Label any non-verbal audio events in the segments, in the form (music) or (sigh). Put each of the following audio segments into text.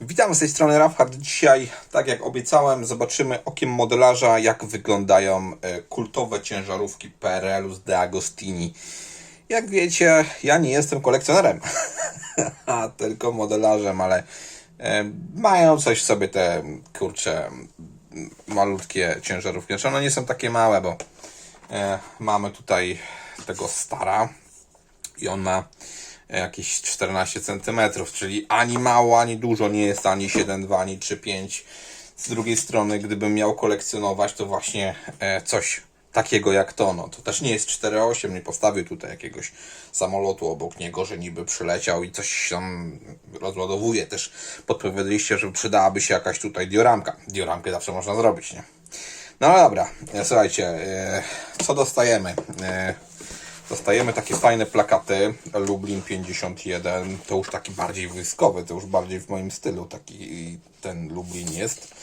Witam z tej strony Rafhard. Dzisiaj, tak jak obiecałem, zobaczymy okiem modelarza, jak wyglądają e, kultowe ciężarówki PRL-u z De. Jak wiecie, ja nie jestem kolekcjonerem, (laughs) tylko modelarzem, ale e, mają coś w sobie te kurcze malutkie ciężarówki. Znaczy one nie są takie małe, bo e, mamy tutaj tego stara i on ma jakieś 14 cm, czyli ani mało, ani dużo nie jest, ani 7,2, ani 3,5. Z drugiej strony, gdybym miał kolekcjonować, to właśnie e, coś takiego jak to, no to też nie jest 4,8, nie postawił tutaj jakiegoś samolotu obok niego, że niby przyleciał i coś tam rozładowuje. Też podpowiedzieliście, że przydałaby się jakaś tutaj dioramka. Dioramkę zawsze można zrobić, nie? No dobra, e, słuchajcie, e, co dostajemy? Dostajemy takie fajne plakaty Lublin 51, to już taki bardziej wojskowy, to już bardziej w moim stylu taki ten Lublin jest.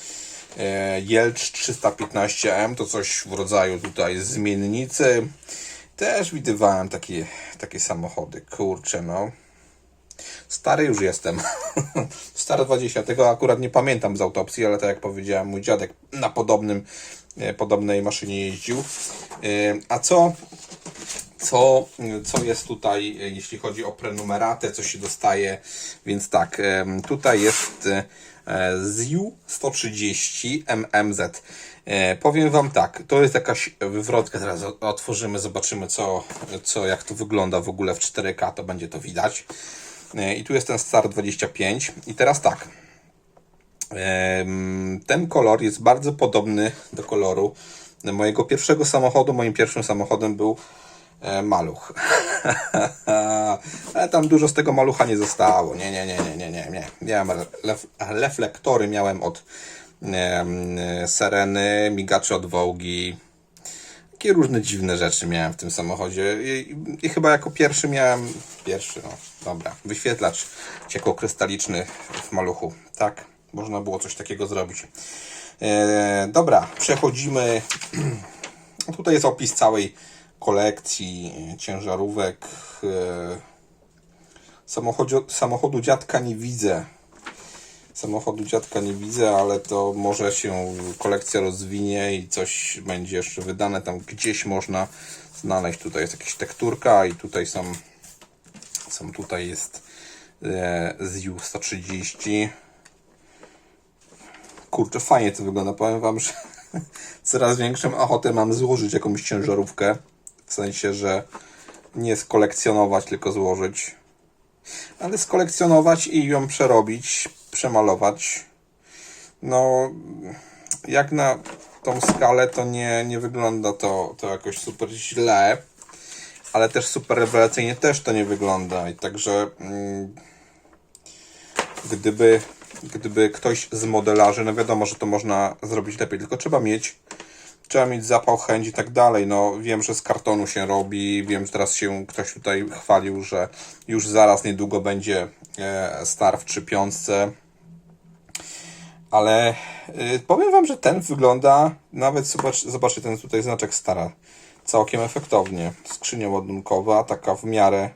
E, Jelcz 315M to coś w rodzaju tutaj zmiennicy. Też widywałem takie, takie samochody, kurczę no. Stary już jestem. (laughs) Stary 20. Tego akurat nie pamiętam z autopsji, ale tak jak powiedziałem, mój dziadek na podobnym, e, podobnej maszynie jeździł. E, A co co, co jest tutaj, e, jeśli chodzi o prenumeratę, co się dostaje. Więc tak, em, tutaj jest e, ZIU 130 MMZ. E, Powiem Wam tak, to jest jakaś wywrotka, teraz otworzymy, zobaczymy co, co, jak to wygląda w ogóle w 4K, to będzie to widać. E, I tu jest ten Star 25 i teraz tak, ten kolor jest bardzo podobny do koloru mojego pierwszego samochodu. Moim pierwszym samochodem był e, maluch. Ale (laughs) tam dużo z tego malucha nie zostało. Nie, nie, nie, nie, nie, nie. nie. Miałem ref, reflektory, miałem od Sereny, migacze od Wołgi. Takie różne dziwne rzeczy miałem w tym samochodzie. I, i chyba jako pierwszy miałem. Pierwszy, no dobra. Wyświetlacz ciekłokrystaliczny w maluchu. Tak, można było coś takiego zrobić. E, dobra, przechodzimy. (clears throat) Tutaj jest opis całej kolekcji ciężarówek. E, samochodu, samochodu dziadka nie widzę. Samochodu dziadka nie widzę, ale to może się kolekcja rozwinie i coś będzie jeszcze wydane. Tam gdzieś można znaleźć. Tutaj jest jakaś tekturka i tutaj są, są tutaj jest e, ZIU 130. Kurczę, fajnie to wygląda. Powiem Wam, że (laughs) coraz większą ochotę mam złożyć jakąś ciężarówkę. W sensie, że nie skolekcjonować, tylko złożyć. Ale skolekcjonować i ją przerobić, przemalować. No, jak na tą skalę, to nie, nie wygląda to, to jakoś super źle. Ale też super rewelacyjnie też to nie wygląda. I także. Mm, gdyby, gdyby ktoś z modelarzy, no wiadomo, że to można zrobić lepiej, tylko trzeba mieć, trzeba mieć zapał, chęć i tak dalej. No wiem, że z kartonu się robi, wiem, że teraz się ktoś tutaj chwalił, że już zaraz niedługo będzie e, star w 3.5. Ale y, powiem Wam, że ten wygląda, nawet zobacz, zobaczcie ten tutaj znaczek stara, całkiem efektownie. Skrzynia ładunkowa, taka w miarę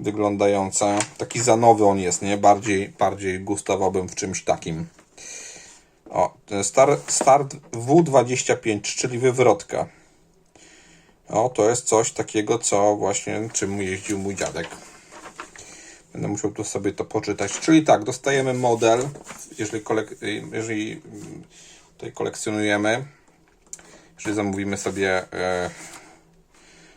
wyglądająca. Taki za nowy on jest, nie? Bardziej, bardziej gustowałbym w czymś takim. O, ten star, start W25, czyli wywrotka. O, to jest coś takiego, co właśnie czym jeździł mój dziadek. Będę musiał tu sobie to poczytać. Czyli tak, dostajemy model, jeżeli, kolek jeżeli mm, tutaj kolekcjonujemy, jeżeli zamówimy sobie e,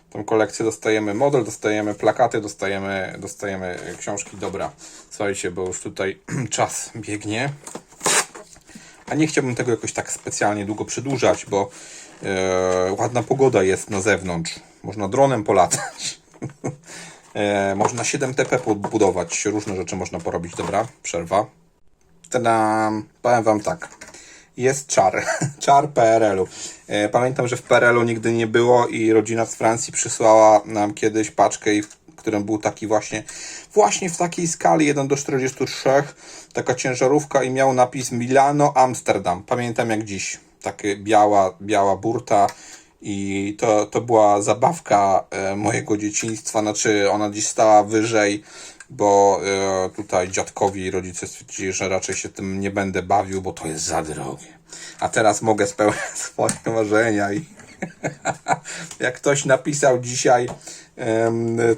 tą kolekcję, dostajemy model, dostajemy plakaty, dostajemy, dostajemy książki. Dobra, słuchajcie, bo już tutaj (clears throat) czas biegnie. A nie chciałbym tego jakoś tak specjalnie długo przedłużać, bo e, ładna pogoda jest na zewnątrz. Można dronem polatać. (laughs) e, można 7TP podbudować. Różne rzeczy można porobić. Dobra, przerwa. Tadam. Powiem Wam tak. Jest czar. (laughs) Czar PRL-u. E, Pamiętam, że w PRL-u nigdy nie było i rodzina z Francji przysłała nam kiedyś paczkę, i którym był taki właśnie, właśnie w takiej skali 1 do 43, taka ciężarówka i miał napis Milano, Amsterdam. Pamiętam jak dziś. Takie biała, biała burta i to, to była zabawka e, mojego dzieciństwa, znaczy ona dziś stała wyżej bo e, tutaj dziadkowie i rodzice stwierdzili, że raczej się tym nie będę bawił, bo to jest za drogie. A teraz mogę spełniać (laughs) swoje marzenia i (laughs) jak ktoś napisał dzisiaj,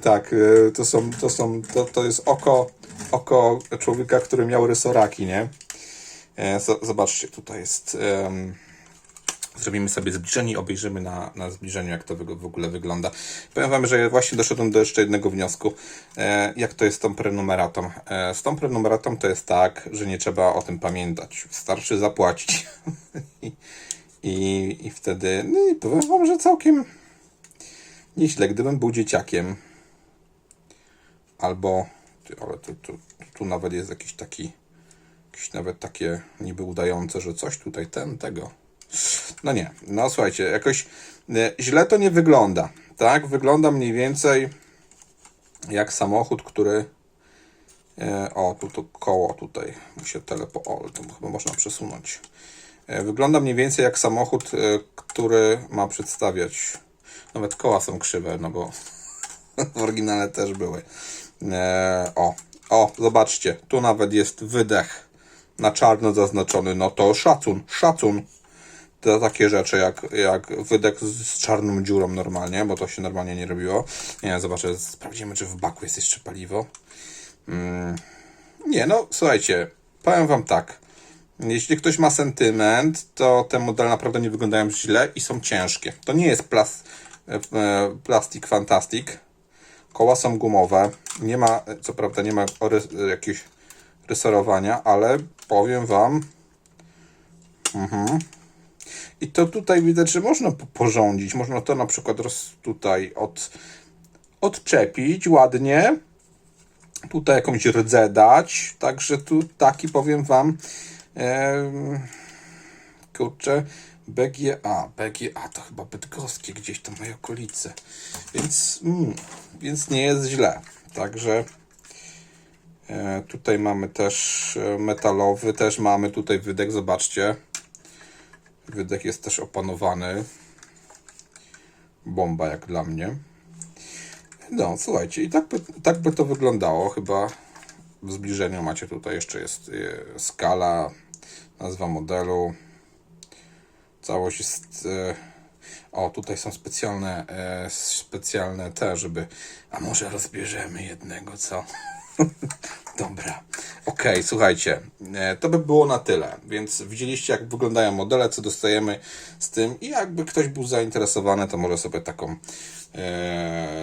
tak, e, to są, to są, to, to jest oko, oko człowieka, który miał rysoraki, nie? E, zo- Zobaczcie, tutaj jest. Zrobimy sobie zbliżenie i obejrzymy na, na zbliżeniu, jak to w ogóle wygląda. Powiem Wam, że właśnie doszedłem do jeszcze jednego wniosku. E, jak to jest z tą prenumeratą? Z tą prenumeratą to jest tak, że nie trzeba o tym pamiętać. Wystarczy zapłacić. (laughs) I, i, wtedy, no i powiem Wam, że całkiem nieźle. Gdybym był dzieciakiem, albo, ale tu, tu, tu nawet jest jakiś taki, jakieś nawet takie niby udające, że coś tutaj ten, tego. No nie, no słuchajcie, jakoś e, źle to nie wygląda, tak? Wygląda mniej więcej jak samochód, który e, o, tu to koło tutaj mu się telepo... O, to chyba można przesunąć. E, Wygląda mniej więcej jak samochód, e, który ma przedstawiać. Nawet koła są krzywe, no bo (laughs) w oryginale też były. E, o, o, zobaczcie, tu nawet jest wydech na czarno zaznaczony. No to szacun, szacun. To takie rzeczy jak, jak wydech z, czarną dziurą normalnie, bo to się normalnie nie robiło. Nie, zobaczę, sprawdzimy, czy w baku jest jeszcze paliwo. Nie, no słuchajcie, powiem wam tak. Jeśli ktoś ma sentyment, to te modele naprawdę nie wyglądają źle i są ciężkie. To nie jest plas, e, e, plastik fantastic. Koła są gumowe. Nie ma, e, co prawda, nie ma rys, jakiegoś rysowania, ale powiem wam. Mhm. I to tutaj widać, że można po- porządzić. Można to na przykład roz, tutaj od, odczepić ładnie tutaj jakąś rdzę dać, także tu taki powiem wam em, kurczę BGA, BGA to chyba bydgoskie gdzieś tam w mojej okolicy więc, mm, więc nie jest źle. Także e, tutaj mamy też e, metalowy, też mamy tutaj wydech, zobaczcie. Wydech jest też opanowany. Bomba jak dla mnie. No, słuchajcie, i tak by, tak by to wyglądało. Chyba w zbliżeniu macie tutaj jeszcze jest e, skala, nazwa modelu. Całość jest. E, o, tutaj są specjalne, e, specjalne te, żeby. A może rozbierzemy jednego, co? (laughs) Dobra. Okej, słuchajcie, to by było na tyle. Więc widzieliście, jak wyglądają modele, co dostajemy z tym. I jakby ktoś był zainteresowany, to może sobie taką,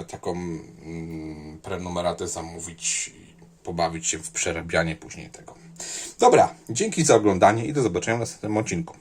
taką mm, prenumeratę zamówić pobawić się w przerabianie później tego. Dobra, dzięki za oglądanie i do zobaczenia w następnym odcinku.